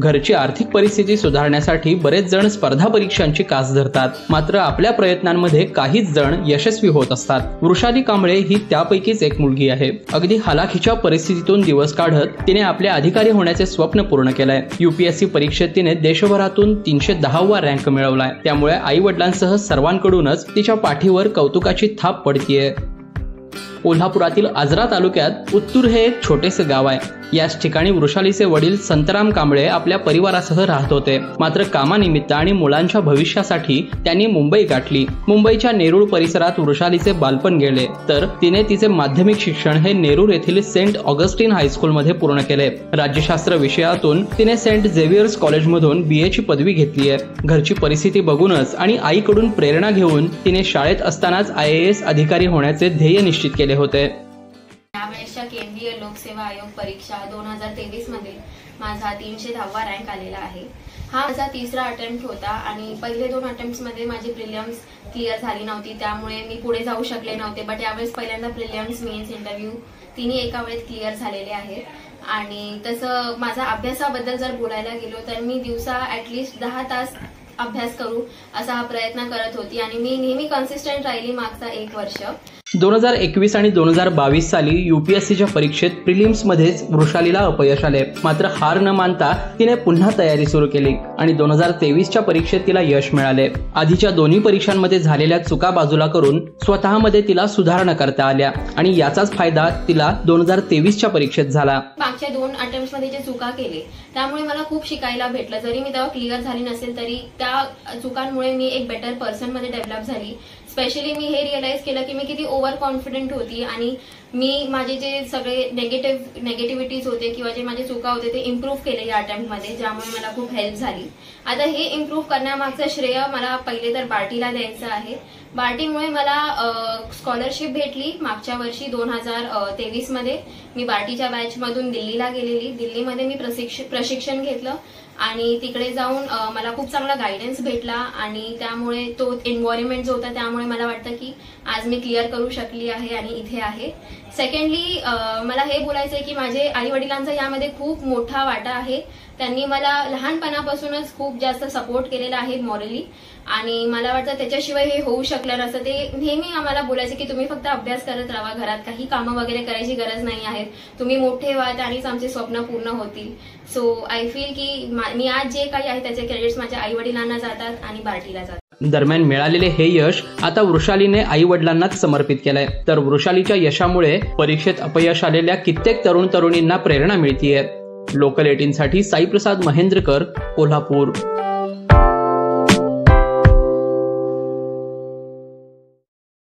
घरची आर्थिक परिस्थिती सुधारण्यासाठी बरेच जण स्पर्धा परीक्षांची कास धरतात. मात्र आपल्या प्रयत्नांमध्ये काहीच जण यशस्वी होत असतात. वृषाली कांबळे ही त्यापैकीच एक मुलगी आहे. अगदी हलाखीच्या परिस्थितीतून दिवस काढत तिने आपल्या अधिकारी होण्याचे स्वप्न पूर्ण केलंय. युपीएससी परीक्षेत तिने देशभरातून तीनशे दहावा रँक मिळवलाय. त्यामुळे आई वडिलांसह सर्वांकडूनच तिच्या पाठीवर कौतुकाची थाप पडतीये. कोल्हापुरातील आजरा तालुक्यात उत्तूर हे एक छोटेसे गाव आहे. याच ठिकाणी वृषालीचे वडील संतराम कांबळे आपल्या परिवारासह राहत होते. मात्र कामानिमित्त आणि मुलांच्या भविष्यासाठी त्यांनी मुंबई गाठली. मुंबईच्या नेरूळ परिसरात वृषालीचे बालपण गेले. तर तिने तिचे माध्यमिक शिक्षण हे नेरूर येथील सेंट ऑगस्टिन हायस्कूलमध्ये पूर्ण केले. राज्यशास्त्र विषयातून तिने सेंट झेवियर्स कॉलेजमधून बी ची पदवी घेतली आहे. घरची परिस्थिती बघूनच आणि आईकडून प्रेरणा घेऊन तिने शाळेत असतानाच आय एस अधिकारी होण्याचे ध्येय निश्चित केले होते. यावेळेसच्या लोकसेवा आयोग परीक्षा दोन हजार तेवीसमध्ये माझा तीनशे दहावा रँक आलेला आहे. हा माझा तिसरा अटेम्प्ट होता आणि पहिले दोन अटेम्प्टमध्ये माझी प्रिलियम्स क्लिअर झाली नव्हती. त्यामुळे मी पुढे जाऊ शकले नव्हते. बट यावेळेस पहिल्यांदा प्रिलियम्स मेन्स इंटरव्ह्यू तिन्ही एका वेळेत क्लिअर झालेले आहेत. आणि तसं माझा अभ्यासाबद्दल जर बोलायला गेलो तर मी दिवसा ऍटलिस्ट दहा तास अभ्यास करू असा हा प्रयत्न करत होती. आणि मी नेहमी कन्सिस्टंट राहिली मागचा एक वर्ष. दोन हजार एकवीस आणि दोन हजार बावीस साली युपीएससीच्या परीक्षेत प्रिलिम्समध्येच वृषालीला अपयश आले. मात्र हार न मानता तिने पुन्हा तयारी सुरू केली आणि दोन हजार तेवीसच्या परीक्षेत तिला यश मिळाले. आधीच्या दोन्ही परीक्षांमध्ये झालेल्या चुका बाजूला करून स्वतःमध्ये तिला सुधारणा करता आल्या आणि याचाच फायदा तिला दोन हजार तेवीसच्या परीक्षेत झाला. मागच्या दोन अटेम्प्टमध्ये जे चुका केले. त्यामुळे मला खूप शिकायला भेटलं. जरी मी तेव्हा क्लिअर झाली नसेल तरी त्या चुकांमुळे मी एक बेटर पर्सनमध्ये डेव्हलप झाली. स्पेशली मी हे रिअलाइज केलं की मी किती ओव्हर कॉन्फिडंट होती आणि मी माझे जे सगळे नेगेटिव्ह नेगेटिव्हिटीज होते किंवा जे माझे चुका होते ते इम्प्रूव्ह केले या अटेम्प्टमध्ये ज्यामुळे मला खूप हेल्प झाली. आता हे इम्प्रूव्ह करण्यामागचं श्रेय मला पहिले तर बार्टीला द्यायचं आहे. बार्टीमुळे मला स्कॉलरशिप भेटली. मागच्या वर्षी दोन हजार तेवीसमध्ये मी बार्टीच्या बॅचमधून दिल्लीला गेलेली. दिल्लीमध्ये मी प्रशिक्षण घेतलं. आणि तिकडे जाऊन मला खूप चांगला गायडन्स भेटला. आणि त्यामुळे तो एन्व्हायरमेंट जो होता त्यामुळे मला वाटतं की आज मी क्लिअर करू शकली आहे आणि इथे आहे. सेकंडली मला हे बोलायचं आहे की माझे आई वडिलांचा यामध्ये खूप मोठा वाटा आहे. त्यांनी मला लहानपणापासूनच खूप जास्त सपोर्ट केलेला आहे मॉरली आणि मला वाटतं त्याच्याशिवाय हे होऊ शकतं शकलं नसतं. ते नेहमी आम्हाला बोलायचे की तुम्ही फक्त अभ्यास करत राहा. घरात काही कामं वगैरे करायची गरज नाही आहे तुम्ही मोठे व्हा आणिच आमचे स्वप्न पूर्ण होतील. सो आय फील की मी आज जे काही आहे त्याचे क्रेडिट्स माझ्या आई वडिलांना जातात आणि बार्टीला जातात. दरम्यान मिळालेले हे यश आता वृषालीने आई वडिलांनाच समर्पित केलंय. तर वृषालीच्या यशामुळे परीक्षेत अपयश आलेल्या कित्येक तरुण तरुणींना प्रेरणा मिळतीये. लोकल एटीन साठी साईप्रसाद महेंद्रकर कोल्हापूर.